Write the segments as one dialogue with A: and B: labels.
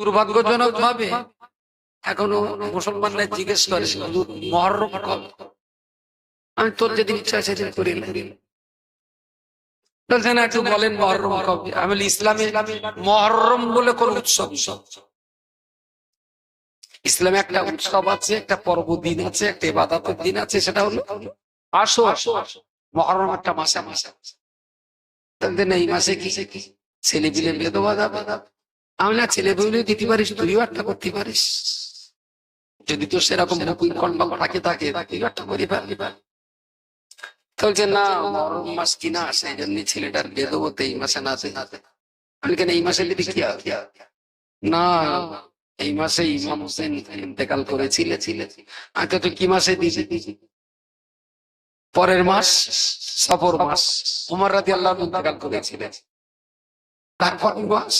A: দুর্ভাগ্যজনক ভাবে এখনও মুসলমানরা জিজ্ঞেস করে মহরম কবে? আমি তোর যেদিন ইচ্ছা সেদিন করি বলছেন, একটু বলেন মহরম কবে? আমি ইসলামে মহরম বলে কোন উৎসব ইসলামে একটা উৎসব আছে, একটা পর্বদিন আছে, একটা ইবাদতের দিন আছে, সেটা হলো আসো আসো মহরম একটা মাসে মাসে না এই মাসে কি ছেলে পিলে বেদবা যাবে? আমি না ছেলে পেলে দিতে পারিস, তুইও একটা করতে পারিস। যদি তো সেরকম কনফার্ম থাকে থাকে তুইও একটা করে ফেলবি। বলছে না মহরম মাস কিনা সেই জন্য ছেলেটার বিয়ে দেবো তো এই মাসে না আছে আমি কেন এই মাসে দিদি কি না, এই মাসে ইমাম হোসেন ইন্তেকাল করেছিলে। ছিলে আগে তো কি মাসে দিয়েছি পরের মাস, সফর মাস। উমর রাতি আল্লাহ ইন্তেকাল করেছিলেন। তারপর মাস?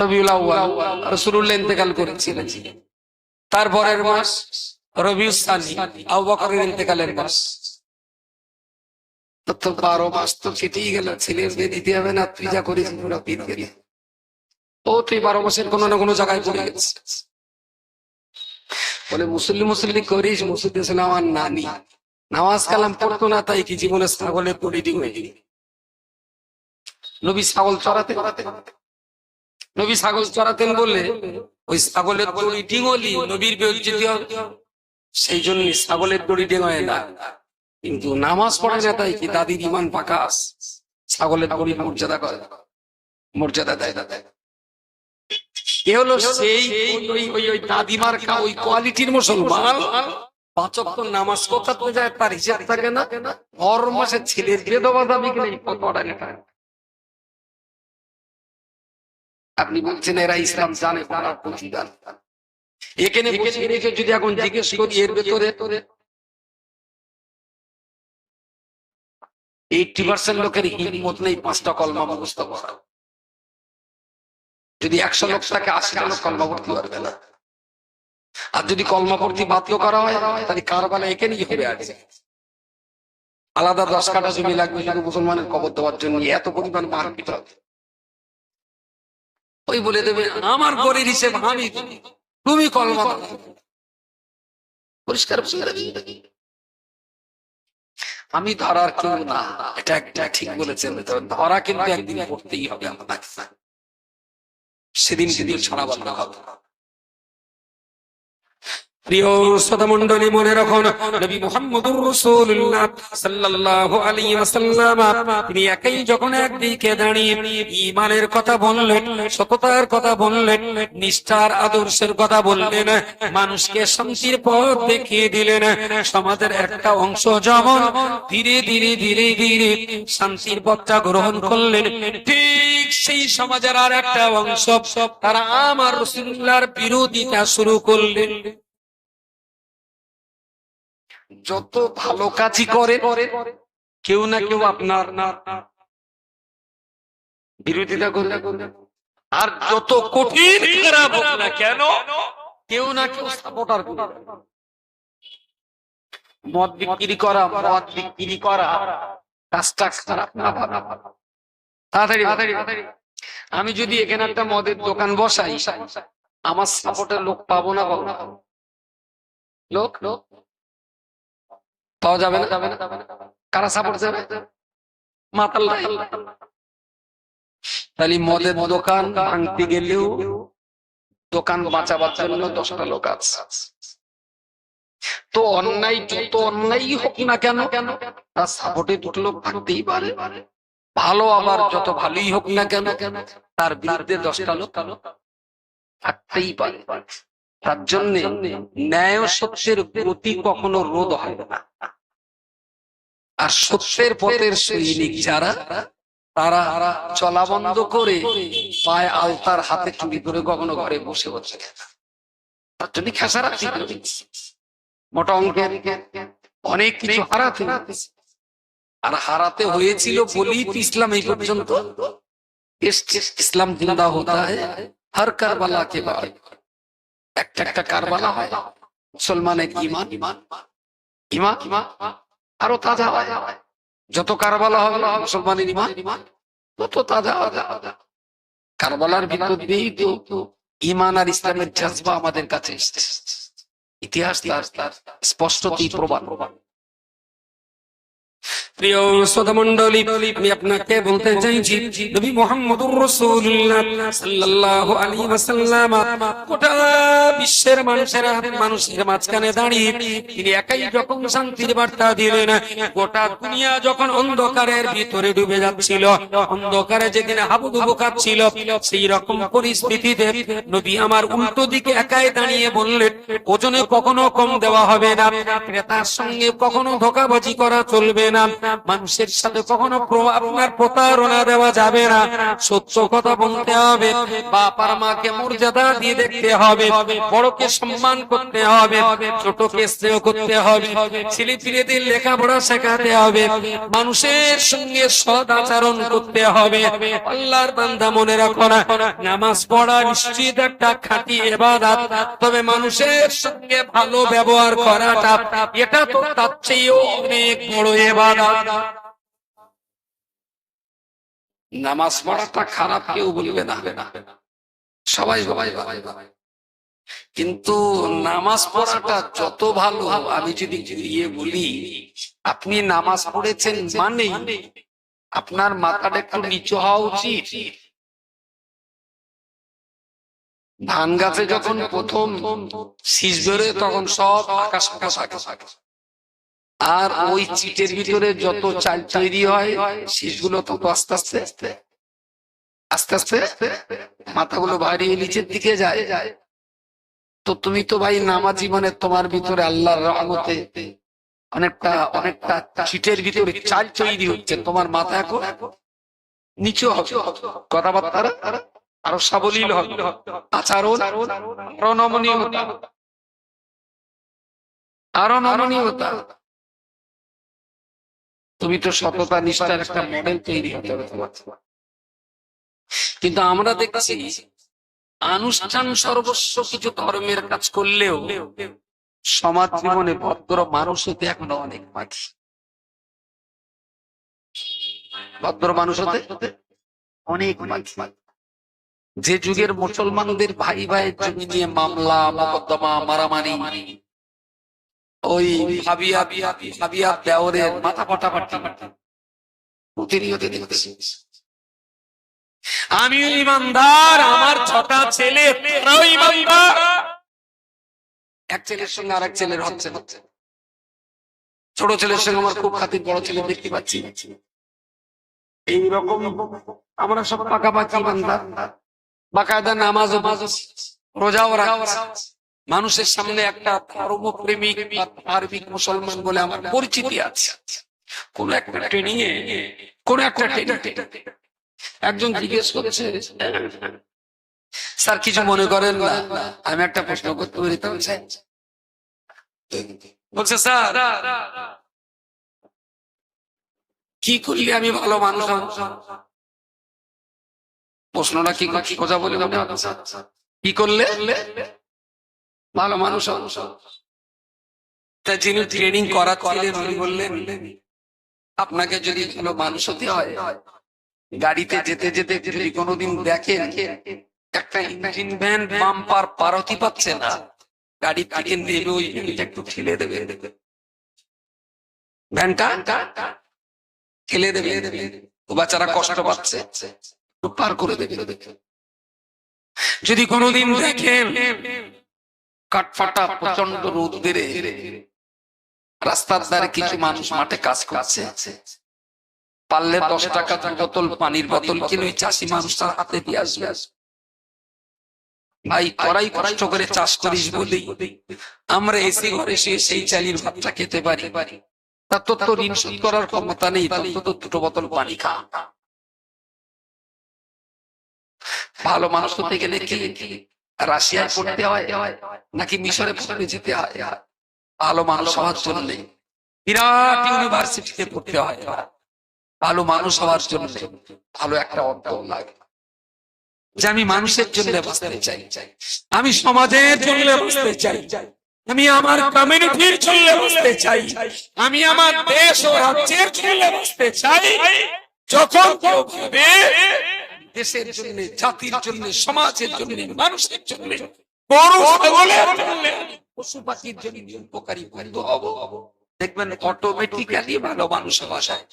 A: রবিউল আউয়াল রাসূলুল্লাহ ইন্তেকাল করেছিলেন। তারপরের মাস রবিউল সানি বকরের ইন্তেকালের মাস। তো বারো মাস তো কেটেই গেল বিয়ে দিতে হবে না, তুই যা করিস ও, তুই বারো মাসের কোনো না কোনো জায়গায় পড়ে গেছিস। বলে, মুসল্লি মুসল্লি করিস, মুসল্লি ছিল আমার নানি নামাজ কালাম পড়তো না, তাই কি জীবনে ছাগলের পরিডিং হয়ে গেল? নবী ছাগল চড়াতে নবী ছাগল চড়াতেন বলে ওই ছাগলের দড়ি ডিঙলি, নবীর সেই জন্য ছাগলের দড়ি ডিঙায় না। কিন্তু নামাজ পড়ে না তাই কি? দাদির ইমান পাকা ছাগলের দড়ি মর্যাদা করে। মর্যাদা দেয়। দেয় এ হলো সেই ওই- ওই দাদিমার ওই কোয়ালিটির মুসলমান। পাঁচক তো নামাজ কোথাতে যায়, তার হিসাব থাকে না। ঘর মাসে ছেলের বেদবা দাবি কিনে আপনি বলছেন এরা ইসলাম জানে পড়ার প্রতিদান এখানে বসে রেখে যদি এখন জিজ্ঞেস করি এর ভেতরে এইটি পার্সেন্ট লোকের হিম্মত নেই পাঁচটা কলমা মুখস্থ করা যদি একশো লোক থাকে আশিটা লোক কলমা পড়তে পারবে না। আর যদি কলমা পড়তে বাধ্য করা হয় তাহলে কারবালা এখানেই হবে আছে আলাদা দশ কাটা জমি লাগবে শুধু মুসলমানের কবর দেওয়ার জন্য। এত পরিমাণ মারপিট হবে। ওই বলে দেবে, আমার গরির হিসেবে আমি তুমি কলমা পরিষ্কার আমি ধরার কেউ না। এটা একটা ঠিক বলেছেন, ধরা কিন্তু একদিন করতেই হবে আমার সেদিন সেদিন ছড়া বন্ধ হবে মনে মানুষকে শান্তির পথ দেখিয়ে দিলেন, সমাজের একটা অংশ যেমন ধীরে ধীরে ধীরে ধীরে শান্তির পথটা গ্রহণ করলেন, ঠিক সেই সমাজের আর একটা অংশ সব তারা আমার রসুল্লাহর বিরোধিতা শুরু করলেন। যত ভালো কাজই করে, কেউ না কেউ আপনার বিরোধিতা করলে আর যত কঠিন খারাপ হোক না কেন, কেউ না কেউ সাপোর্টার করে মদ বিক্রি করা, মদ বিক্রি করা, কাজটা খারাপ না তাড়াতাড়ি তাড়াতাড়ি আমি যদি এখানে একটা মদের দোকান বসাই, আমার সাপোর্টের লোক পাবো না পাবো লোক লোক? পাওয়া যাবে না। কারা সাপোর্ট যাবে মাতাল তাহলে মদের দোকান ভাঙতে গেলেও দোকান বাঁচাবার জন্য দশটা লোক আছে। তো অন্যায় যত অন্যায় হোক না কেন কেন তার সাপোর্টে দুটো লোক থাকতেই পারে। ভালো আবার যত ভালোই হোক না কেন কেন তার বিরুদ্ধে দশটা লোক থাকতেই পারে। তার জন্য ন্যায় সত্যের গতি কখনো রোধ হয় না। আর সত্যের পথের সৈনিক যারা, তারা চলা বন্ধ করে পায়ে আলতার হাতে চুরি করে কখনো ঘরে বসে বসে তার জন্য খেসারা মোটা অঙ্কের অনেক কিছু হারাতে আর হারাতে হয়েছিল বলেই তো ইসলাম এই পর্যন্ত। ইসলাম জিন্দা হতা হর কারবালা কে বাদ একটা একটা কারবালা হয়। মুসলমানের ইমান ইমান ইমান আরও তাজা হয়। যত কারবালা হবে মুসলমানের ইমান তত তাজা কারবালার ভিতর দিয়েই তো ইমান আর ইসলামের জাজবা আমাদের কাছে এসছে। ইতিহাস তার প্রমাণ স্পষ্টতই প্রমাণ।
B: দুনিয়া যখন অন্ধকারের ভিতরে ডুবে যাচ্ছিল, অন্ধকারে যেদিন হাবুডুবু খাচ্ছিল সেই রকম পরিস্থিতিতে নবী আমার উল্টো দিকে একাই দাঁড়িয়ে বললেন, ওজনে কখনো কম দেওয়া হবে না, ক্রেতার সঙ্গে কখনো ধোকাবাজি করা চলবে না মানুষের সাথে কখনো আপনার প্রতারণা দেওয়া যাবে না। সত্য কথা বলতে হবে। বাপার মাকে মর্যাদা দিয়ে দেখতে হবে। বড়কে সম্মান করতে হবে। ছোটকে স্নেহ করতে হবে। ছেলে পিলেদের লেখাপড়া শেখাতে হবে। মানুষের সঙ্গে সদ আচরণ করতে হবে। আল্লাহর বান্দা মনে রাখো না, নামাজ পড়া নিশ্চিত একটা খাঁটি এবাদাত তবে মানুষের সঙ্গে ভালো ব্যবহার করাটা, এটা তো তার চেয়েও অনেক বড় এবাদাত
A: নামাজ পড়াটা খারাপ কেউ বলবে না। সবাই সবাই কিন্তু নামাজ পড়াটা যত ভালো, আমি যদি ইয়ে বলি, আপনি নামাজ পড়েছেন মানে আপনার মাথাটা একটু নিচু হওয়া উচিত। ধান গাছে যখন প্রথম শীষ বেরোয় তখন সব আকাশ আকাশ আকাশ আকাশ। আর ওই চিটের ভিতরে যত চাল তৈরি হয় শীষগুলো তত আস্তে আস্তে আস্তে আস্তে আস্তে মাথাগুলো বাড়িয়ে নিচের দিকে যায়। তো তুমি তো ভাই নামাজি মানে তোমার ভিতরে আল্লাহর রহমতে অনেকটা অনেকটা চিটের ভিতরে চাল তৈরি হচ্ছে, তোমার মাথা এখন নিচু হবে। কথাবার্তা আরও সাবলীল হবে, আচরণ আরও নমনীয়তা আরও নমনীয়তা। তুমি তো সততা, নিষ্ঠার একটা মডেল তৈরি হতে হবে তোমার কিন্তু আমরা দেখছি, আনুষ্ঠান সর্বস্ব কিছু ধর্মের কাজ করলেও সমাজ জীবনে ভদ্র মানুষ হতে এখনও অনেক বাকি ভদ্র মানুষ হতে অনেক যে যুগের মুসলমানদের ভাই ভাইয়ের জমি নিয়ে মামলা, মোকদ্দমা, মারামারি ওই ভাবিয়া ভাবিয়া মাথা প্রতিনিয়ত
B: আমি ইমানদার, আমার ছটা ছেলে
A: এক ছেলের সঙ্গে আরেক ছেলের হচ্ছে হচ্ছে ছোট ছেলের সঙ্গে আমার খুব খাতির, বড় ছেলে দেখতে পাচ্ছি এইরকম আমরা সব পাকা পাকা বান্দা বাকায়দা নামাজ রোজাও রাখছি। মানুষের সামনে একটা ধর্মপ্রেমিক বা ধার্মিক মুসলমান বলে আমার পরিচিতি আছে। কোন একটা ট্রেনিং এ কোন একটা একজন জিজ্ঞেস করছে, স্যার, কিছু মনে করেন না? আমি একটা প্রশ্ন করতে পারি তো বলছে, স্যার, কি করলে আমি ভালো মানুষ প্রশ্নটা কি কথা বলে? কি করলে? ভালো মানুষ? তা যিনি ট্রেনিং করা ছিলেন উনি বললেন, আপনাকে যদি ভালো মানুষ হতে হয়, গাড়িতে যেতে যেতে যদি কোনোদিন দেখেন, একটা ইঞ্জিন ভ্যান বাম্পার পারতি পাচ্ছে না। গাড়ি থেকে নেবে ওই ভ্যানটা একটু ঠেলে দেবে। ভ্যানটা ঠেলে দেবে। ও বাচ্চারা কষ্ট পাচ্ছে। পার করে দেবে। যদি কোনোদিন দেখেন কাঠফাটা প্রচণ্ড রোদ বেড়ে রাস্তার ধারে কিছু মানুষ মাঠে কাজ করছে। পারলে দশ টাকা বোতল পানির বোতল কিনে চাষি মানুষটার হাতে দিয়ে আসবে। ভাই করাই কষ্ট করে চাষ করিস বলি। আমরা এসি ঘরে শুয়ে সেই চালির ভাতটা খেতে পারি। তার তো ঋণ শোধ করার ক্ষমতা নেই তার তো তো দুটো বোতল পানি খা। ভালো মানুষ হতে গেলে রাশিয়ায় পড়তে হয়, নাকি মিশরে পড়তে যেতে হয়? ভালো মানুষ হওয়ার জন্য। বিরাট ইউনিভার্সিটিতে পড়তে হয়। ভালো মানুষ হওয়ার জন্য ভালো একটা অন্তর লাগে। যে আমি মানুষের জন্য বাঁচতে চাই। আমি সমাজের জন্য বাঁচতে চাই। আমি আমার কমিউনিটির জন্য বাঁচতে চাই। আমি আমার দেশ ও রাজ্যের জন্য বাঁচতে চাই। যখন কেউ ভাবে দেশের জন্য জাতির জন্য সমাজের জন্য মানুষের জন্য গরু ছাগলের জন্য পশু পাখির জন্য। উপকারী বন্ধু হব। দেখবেন অটোমেটিক্যালি ভালো মানুষ হওয়া যায়।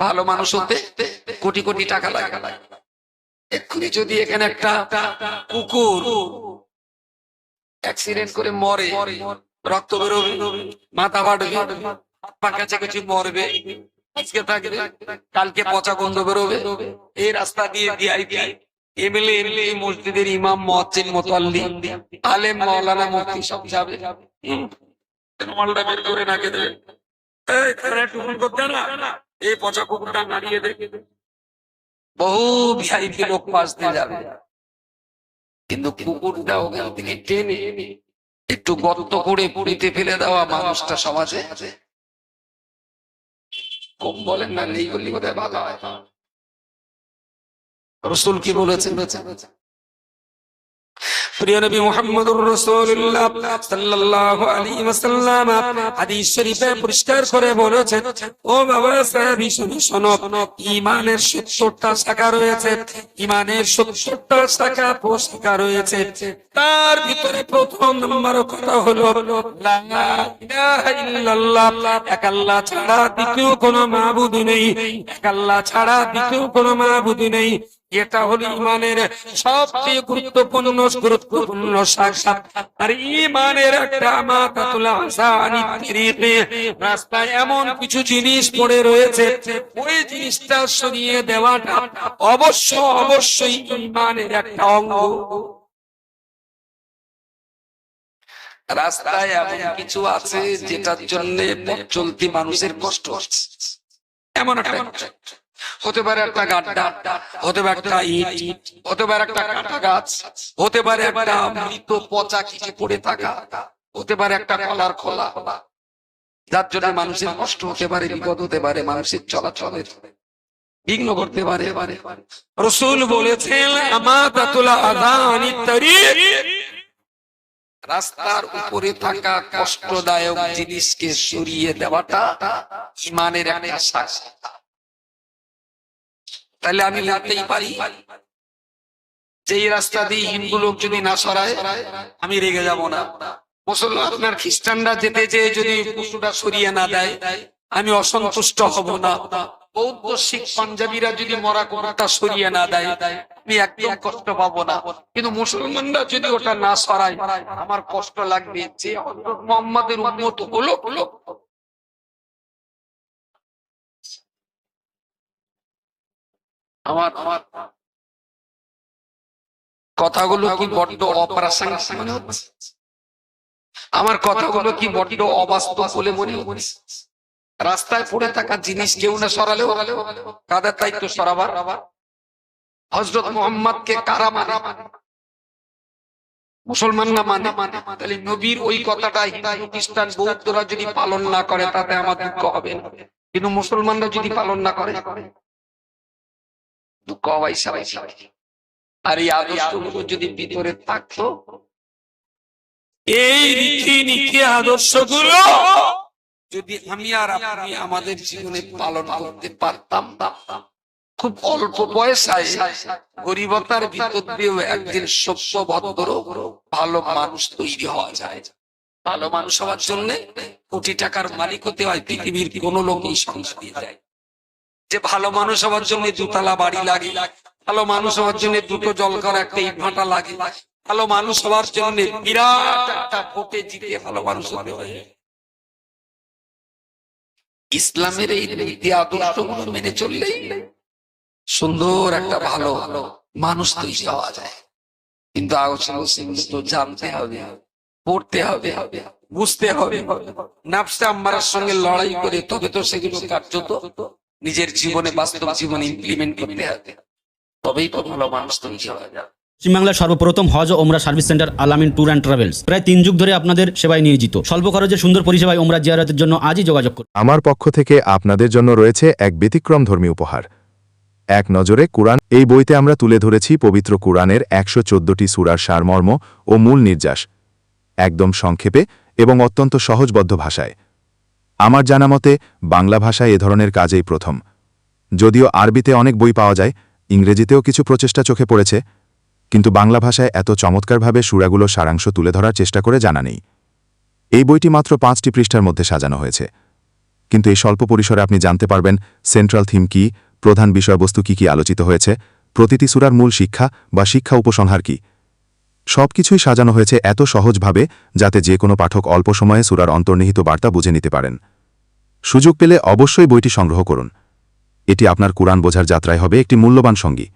A: ভালো মানুষ হতে কোটি কোটি টাকা লাগে। এক্ষুনি যদি এখানে একটা কুকুর অ্যাক্সিডেন্ট করে মরে রক্ত বেরোবে মাথা ফাটবে হাত পা কাছে কিছু মরবে আজকে থাকবে, কালকে পচা গন্ধ বেরোবে। এই রাস্তা দিয়ে ভিআইপি এমএলএ এমএলএ মসজিদের ইমাম মহচ্ছিন মোতাল্লি, আলেম মাওলানা মুফতি সব যাবে। বের করে এই, তোরা টুকুন করতে না। এই পচা কুকুরটা নাড়িয়ে দে। বহু ভিআইপি লোক পাশ দিয়ে যাবে। কিন্তু কুকুরটা ওখান থেকে টেনে, একটু গর্ত করে পুড়িতে ফেলে দেওয়া মানুষটা সমাজে কম বলেন না নেই বললি বোধহয় ভালো হয়। রসুল কি বলেছেন? প্রিয় নবী মুহাম্মদুর রাসূলুল্লাহ সাল্লাল্লাহু আলাইহি ওয়াসাল্লাম হাদিস শরীফে পরিষ্কার করে বলেছেন, ও বাবা, সাহাবী, শুনো, শোনো, ঈমানের 70টা শাখা রয়েছে, ঈমানের 70টা শাখা পোশাখা রয়েছে। তার ভিতরে প্রথম নম্বর কথা হলো, লা ছাড়া দ্বিতীয় কোনো মাবুদ নেই ছাড়া দ্বিতীয় নেই। এটা হলো ইমানের সবচেয়ে গুরুত্বপূর্ণ গুরুত্বপূর্ণ শাখা আর ইমানের একটা মাতাতুল তরিকে রাস্তায় এমন কিছু জিনিস পড়ে রয়েছে ওই জিনিসটা সরিয়ে দেওয়াটা অবশ্য অবশ্যই ইমানের একটা অঙ্গ। রাস্তায় এমন কিছু আছে যেটার জন্য চলতি মানুষের কষ্ট হচ্ছে। এমন একটা। হতে পারে একটা গাড্ডা, হতে পারে একটা ইট, হতে পারে একটা কাঁটা গাছ, হতে পারে একটা মৃত পচা কিছু পড়ে থাকা, হতে পারে একটা কলার খোলা। যার জন্য মানুষের কষ্ট হতে পারে, বিপদ হতে পারে, মানুষের চলাচলের বিঘ্ন করতে পারে। রসুল বলেছেন রাস্তার উপরে থাকা কষ্টদায়ক জিনিসকে সরিয়ে দেওয়াটা ইমানের একটা শাখা তাহলে আমি বলতেই পারি। যে রাস্তা দিয়ে হিন্দু লোক যদি না সরায়, আমি রেগে যাব না। মুসলমান আপনার খ্রিস্টানরা যেতে যেয়ে যদি পশুটা সরিয়ে না দেয়, আমি অসন্তুষ্ট হব না। বৌদ্ধ, শিখ, পাঞ্জাবিরা যদি মরা কোনটা সরিয়ে না দেয়, আমি একদম কষ্ট পাবো না। কিন্তু মুসলমানরা যদি ওটা না সরায়, আমার কষ্ট লাগবে। যে মুহাম্মাদের উম্মত হলো হলো আমার আমার কথাগুলো কি বড্ড অপ্রাসঙ্গিক মনে হচ্ছে? আমার কথাগুলো কি বড্ড অবাস্তব বলে মনে হচ্ছে? রাস্তায় পড়ে থাকা জিনিস কেউ না সরালেও কাদের দায়িত্ব সরাবার? হজরত মোহাম্মদকে কারা মানে? মুসলমান না মানে? তাহলে নবীর ওই কথাটা খ্রিস্টান বৌদ্ধরা যদি পালন না করে, তাতে আমার দুঃখ হবে কিন্তু মুসলমানরা যদি পালন না করে দুঃখ হওয়াই স্বাভাবিক আর এই আদর্শগুলো যদি ভিতরে থাকতো এই রীতি নীতি আদর্শগুলো যদি আমি আর আপনি আমাদের জীবনে পালন করতে পারতাম খুব অল্প বয়সায় গরিবতার ভিতর দিয়েও একদিন সভ্য ভদ্র ভালো মানুষ তৈরি হওয়া যায়। ভালো মানুষ হওয়ার জন্য কোটি টাকার মালিক হতে হয় পৃথিবীর কোন লোক এই সংসার দিয়ে যায়। যে ভালো মানুষ হওয়ার জন্য দুতলা বাড়ি লাগে, ভালো মানুষ হওয়ার জন্য দুটো জল করা একটা ইট ভাটা লাগে, ভালো মানুষ হওয়ার জন্য বিরাট একটা ভোটে জিতে ভালো মানুষ হতে হয় ইসলামের এই নীতি আদর্শগুলো মেনে চললেই সুন্দর একটা ভালো মানুষ তৈরি হওয়া যায়। কিন্তু জানতে হবে, পড়তে হবে, বুঝতে হবে। নাফসে আম্মারার সঙ্গে লড়াই করে তবে তো সেগুলো কার্যত নিজের জীবনে বাস্তব জীবনে ইমপ্লিমেন্ট করতে হবে। তবেই তো ভালো মানুষ তৈরি হওয়া যাবে।
C: পশ্চিমবাংলার সর্বপ্রথম হজ ও ওমরা service centre Alamin tour and travels. প্রায় তিন যুগ ধরে আপনাদের সেবায় নিয়োজিত। স্বল্প খরচে সুন্দর পরিষেবায় ওমরা জিয়ারতের জন্য আজই যোগাযোগ করুন।
D: আমার পক্ষ থেকে আপনাদের জন্য রয়েছে এক ব্যতিক্রম ধর্মী উপহার। এক নজরে কুরআন এই বইতে আমরা তুলে ধরেছি পবিত্র কুরআনের একশো চোদ্দটি সুরার সারমর্ম ও মূল নির্যাস। একদম সংক্ষেপে এবং অত্যন্ত সহজবদ্ধ ভাষায়। আমার জানা মতে, বাংলা ভাষায় এ ধরনের কাজেই প্রথম। যদিও আরবিতে অনেক বই পাওয়া যায়, ইংরেজিতেও কিছু প্রচেষ্টা চোখে পড়েছে, কিন্তু বাংলা ভাষায় এত চমৎকারভাবে সুরাগুলো সারাংশ তুলে ধরার চেষ্টা করে জানা নেই। এই বইটি মাত্র পাঁচটি পৃষ্ঠার মধ্যে সাজানো হয়েছে। কিন্তু এই স্বল্প পরিসরে আপনি জানতে পারবেন সেন্ট্রাল থিম কি, প্রধান বিষয়বস্তু কি কি আলোচিত হয়েছে, প্রতিটি সুরার মূল শিক্ষা বা শিক্ষা উপসংহার কি। সবকিছুই সাজানো হয়েছে এত সহজভাবে যাতে যে কোনো পাঠক অল্প সময়ে সুরার অন্তর্নিহিত বার্তা বুঝে নিতে পারেন। সুযোগ পেলে অবশ্যই বইটি সংগ্রহ করুন। এটি আপনার কোরআন বোঝার যাত্রায় হবে একটি মূল্যবান সঙ্গী।